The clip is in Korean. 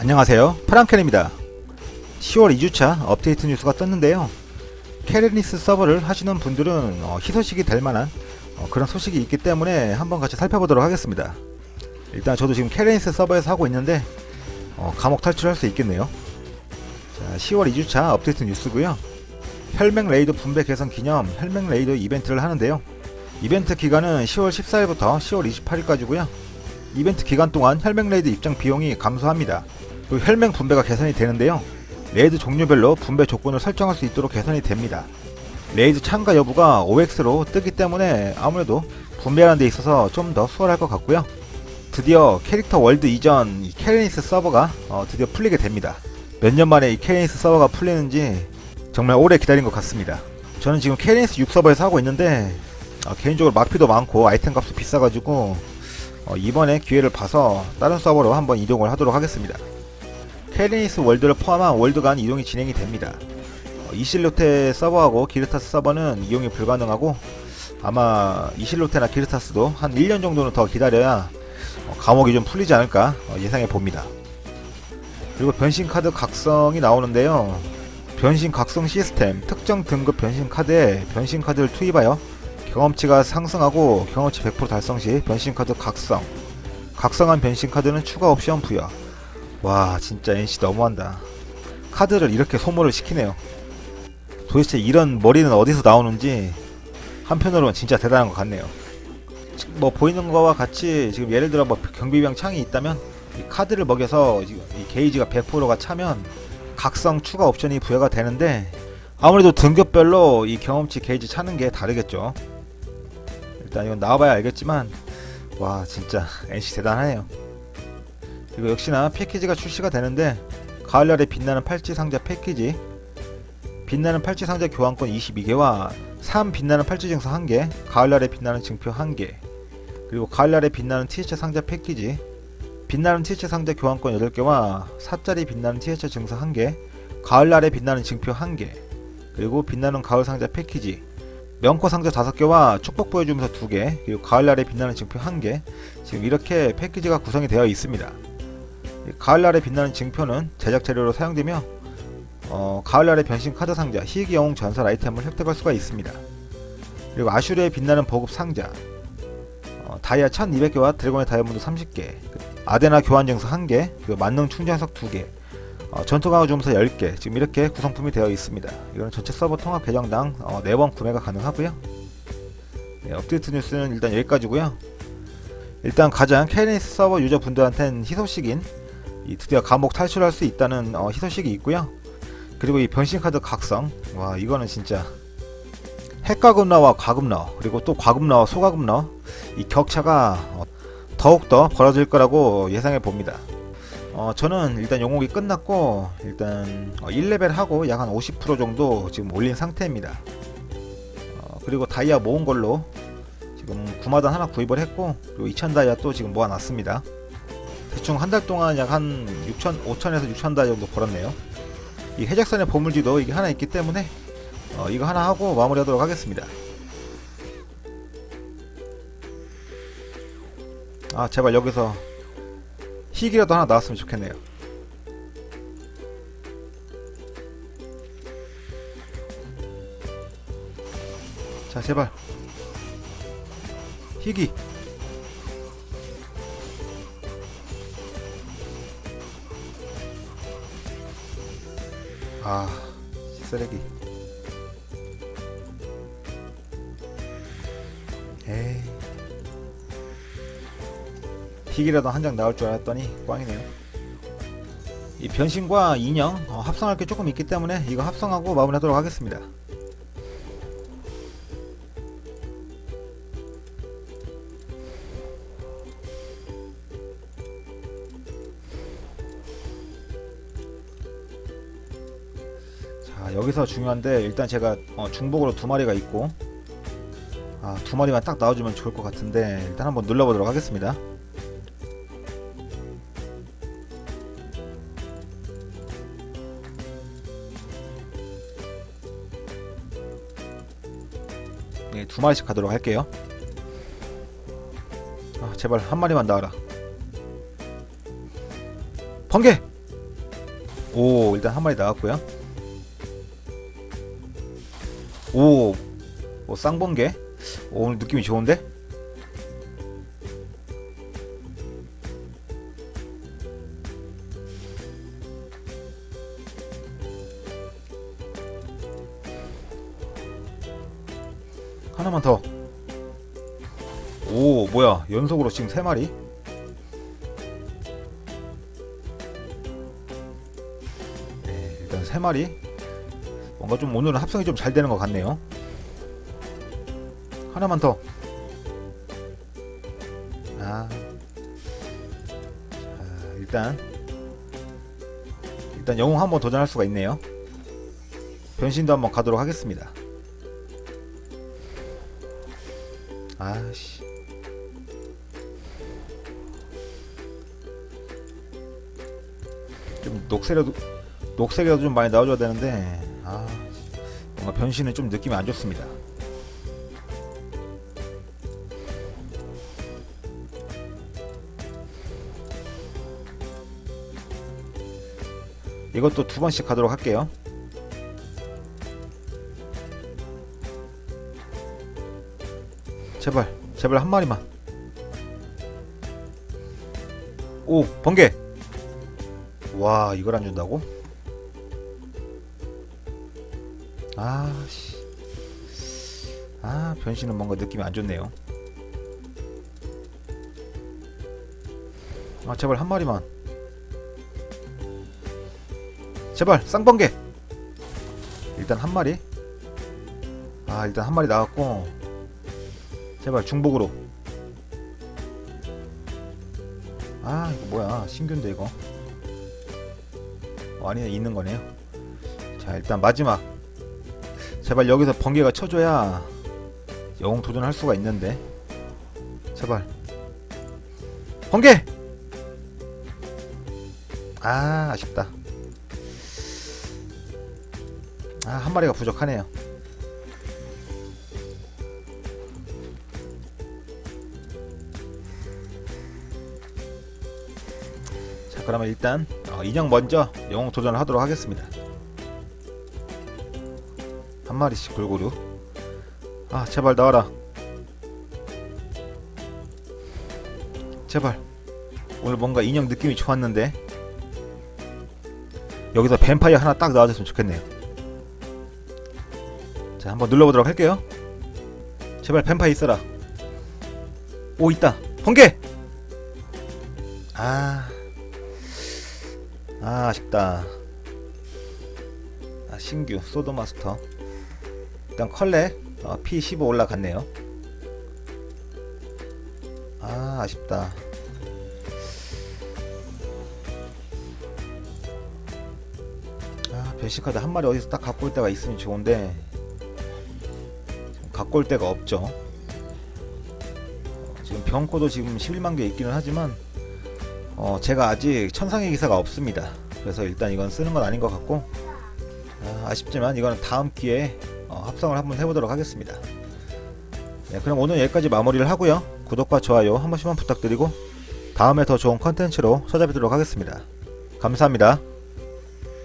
안녕하세요. 프랑켄입니다. 10월 2주차 업데이트 뉴스가 떴는데요. 캐레니스 서버를 하시는 분들은 어, 희소식이 될 만한 어, 그런 소식이 있기 때문에 한번 같이 살펴보도록 하겠습니다. 일단 저도 지금 캐레니스 서버에서 하고 있는데 어, 감옥 탈출할 수 있겠네요. 자, 10월 2주차 업데이트 뉴스고요. 혈맹 레이드 분배 개선 기념 혈맹 레이드 이벤트를 하는데요. 이벤트 기간은 10월 14일부터 10월 28일까지고요. 이벤트 기간 동안 혈맹 레이드 입장 비용이 감소합니다. 그 혈맹 분배가 개선이 되는데요. 레이드 종류별로 분배 조건을 설정할 수 있도록 개선이 됩니다. 레이드 참가 여부가 OX로 뜨기 때문에 아무래도 분배하는 데 있어서 좀 더 수월할 것 같고요. 드디어 캐릭터 월드 이전 이 캐레니스 서버가 어, 드디어 풀리게 됩니다. 몇 년 만에 이 캐레니스 서버가 풀리는지 정말 오래 기다린 것 같습니다. 저는 지금 캐레니스 6 서버에서 하고 있는데 어, 개인적으로 마피도 많고 아이템 값도 비싸가지고 어, 이번에 기회를 봐서 다른 서버로 한번 이동을 하도록 하겠습니다. 캐리니스 월드를 포함한 월드 간 이동이 진행이 됩니다. 어, 이실로테 서버하고 기르타스 서버는 이용이 불가능하고 아마 이실로테나 기르타스도 한 1년 정도는 더 기다려야 어, 감옥이 좀 풀리지 않을까 어, 예상해 봅니다. 그리고 변신 카드 각성이 나오는데요. 변신 각성 시스템 특정 등급 변신 카드에 변신 카드를 투입하여 경험치가 상승하고 경험치 100% 달성 시 변신 카드 각성 각성한 변신 카드는 추가 옵션 부여 와 진짜 NC 너무한다. 카드를 이렇게 소모를 시키네요. 도대체 이런 머리는 어디서 나오는지 한편으로는 진짜 대단한 것 같네요. 뭐 보이는 거와 같이 지금 예를 들어 뭐 경비병 창이 있다면 이 카드를 먹여서 이 게이지가 100%가 차면 각성 추가 옵션이 부여가 되는데 아무래도 등급별로 이 경험치 게이지 차는 게 다르겠죠. 일단 이건 나와봐야 알겠지만 와 진짜 NC 대단하네요 그리고 역시나 패키지가 출시가 되는데 가을날에 빛나는 팔찌 상자 패키지. 빛나는 팔찌 상자 교환권 22개와 3 빛나는 팔찌 증서 1개 가을날에 빛나는 증표 1개 그리고 가을날에 빛나는 티셔츠 상자 패키지. 빛나는 티셔츠 상자 교환권 8개와 4짜리 빛나는 티셔츠 증서 1개 가을날에 빛나는 증표 1개 그리고 빛나는 가을 상자 패키지. 명코 상자 5개와 축복 보여주면서 2개 그리고 가을날에 빛나는 증표 1개. 지금 이렇게 패키지가 구성이 되어 있습니다. 이 가을날에 빛나는 증표는 제작 재료로 사용되며 어, 가을날의 변신 카드 상자 희귀 영웅 전설 아이템을 획득할 수가 있습니다 그리고 아슈르의 빛나는 보급 상자 어, 다이아 1200개와 드래곤의 다이아몬드 30개 아데나 교환 증서 1개 그리고 만능 충전석 2개 어, 전투 강화 주문서 10개 지금 이렇게 구성품이 되어 있습니다. 이거는 전체 서버 통합 계정당 어, 4번 구매가 가능하고요. 네, 업데이트 뉴스는 일단 여기까지고요. 일단 가장 캐리니스 서버 유저분들한테는 희소식인 이 드디어 감옥 탈출할 수 있다는 어, 희소식이 있고요. 그리고 이 변신 카드 각성 와 이거는 진짜 핵과금러와 과금러 그리고 또 과금러와 소과금러 이 격차가 어, 더욱더 벌어질 거라고 예상해 봅니다. 어, 저는 일단 용목이 끝났고 일단 어, 1레벨 하고 약 한 50% 정도 지금 올린 상태입니다. 어, 그리고 다이아 모은 걸로 지금 구마단 하나 구입을 했고 그리고 2000 다이아 또 지금 모아놨습니다. 대충 한 달 동안 약 한 6천, 5천에서 6천 다이아 정도 벌었네요. 이 해적선의 보물지도 이게 하나 있기 때문에 어, 이거 하나 하고 마무리하도록 하겠습니다. 아 제발 여기서 희귀라도 하나 나왔으면 좋겠네요. 자, 제발. 희귀. 아, 쓰레기. 에이. 희귀라도 한 장 나올 줄 알았더니 꽝이네요. 이 변신과 인형 어, 합성할 게 조금 있기 때문에 이거 합성하고 마무리하도록 하겠습니다. 자 여기서 중요한데 일단 제가 어, 중복으로 두 마리가 있고 아, 두 마리만 딱 나와주면 좋을 것 같은데 일단 한번 눌러보도록 하겠습니다. 네, 두 마리씩 가도록 할게요. 아, 제발 한 마리만 나와라. 번개! 오 일단 한 마리 나왔고요 오, 오 쌍번개 오, 오늘 느낌이 좋은데 하나만 더. 오, 뭐야? 연속으로 지금 세 마리? 네, 일단 세 마리. 뭔가 좀 오늘은 합성이 좀 잘 되는 것 같네요. 하나만 더. 아. 자, 일단 일단 영웅 한번 도전할 수가 있네요. 변신도 한번 가도록 하겠습니다. 아씨. 좀 녹색이라도 녹색이라도 좀 많이 나와줘야 되는데 아 뭔가 변신은 좀 느낌이 안 좋습니다. 이것도 두 번씩 가도록 할게요. 제발 제발 한 마리만 오 번개 와 이걸 안 준다고? 아씨. 아 변신은 뭔가 느낌이 안 좋네요. 아 제발 한 마리만. 제발 쌍번개. 일단 한 마리. 아 일단 한 마리 나왔고. 제발 중복으로. 아 이거 뭐야. 신규인데 이거. 어, 아니네 있는 거네요. 자 일단 마지막 제발 여기서 번개가 쳐줘야 영웅 도전할 수가 있는데. 제발. 번개! 아 아쉽다. 아 한 마리가 부족하네요. 자 그러면 일단 어, 인형 먼저 영웅 도전을 하도록 하겠습니다. 한 마리씩 골고루 아 제발 나와라. 제발. 오늘 뭔가 인형 느낌이 좋았는데. 여기서 뱀파이어 하나 딱 나와줬으면 좋겠네요. 자 한번 눌러보도록 할게요. 제발 뱀파이어 있어라. 오 있다. 번개! 아. 아, 아쉽다. 아, 신규 소드 마스터. 일단 컬렉 어, P15 올라갔네요. 아, 아쉽다. 아, 변신카드 한 마리 어디서 딱 갖고 올 때가 있으면 좋은데 갖고 올 데가 없죠. 어, 지금 병코도 지금 11만 개 있기는 하지만 어, 제가 아직 천상의 기사가 없습니다. 그래서 일단 이건 쓰는 건 아닌 것 같고 아, 쉽지만 이거는 다음 기회에 어, 합성을 한번 해보도록 하겠습니다. 네, 그럼 오늘 여기까지 마무리를 하고요. 구독과 좋아요 한 번씩만 부탁드리고 다음에 더 좋은 컨텐츠로 찾아뵙도록 하겠습니다. 감사합니다.